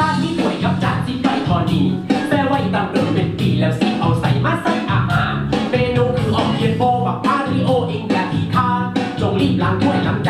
ซ่าที่หน่วยทับจากสิไปทอนีแซ่ไว้ตามเดิมเป็นปีแล้วสิเอาใส่มาใส่อาหารเมนูคือออกเทียนโบบัพาริโอเองแบบที่ค่าจงรีบล้างถ้วยล้างจ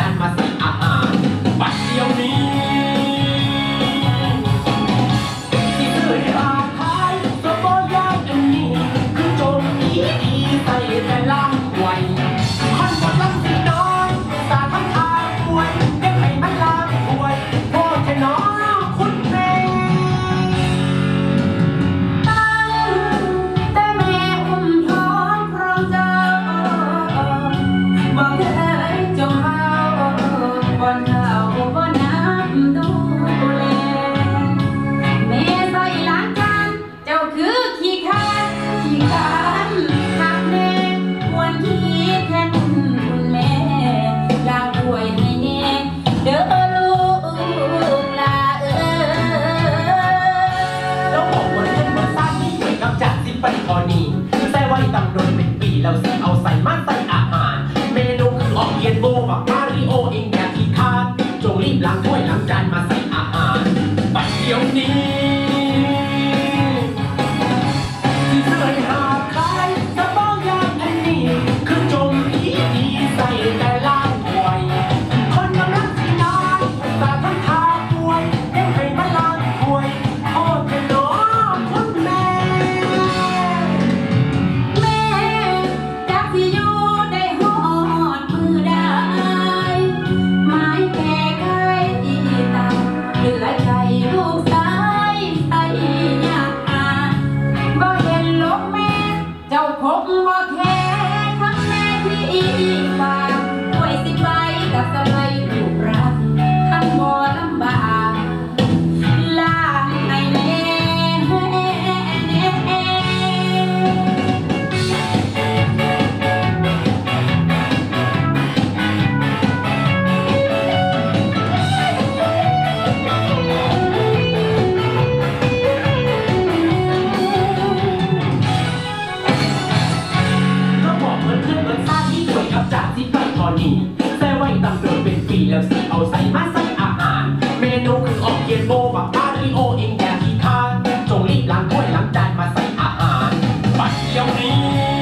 าน อนี่แซ่ไว้ตำโดยเป็นปีแล้วสิเอาใส่มาใส่อาหาร เมนูคือออกเย็นโบบักมาริโอเองแกที่ทานจงรีบล้างถ้วยล้างจานมาใส่อาหารปัดเดี๋ยวนี้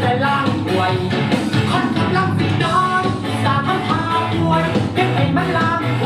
แต่ล่างป่วยคนทำลังติดนอนสามารถพาป่วยเป็นไอ้มันล่างป่ว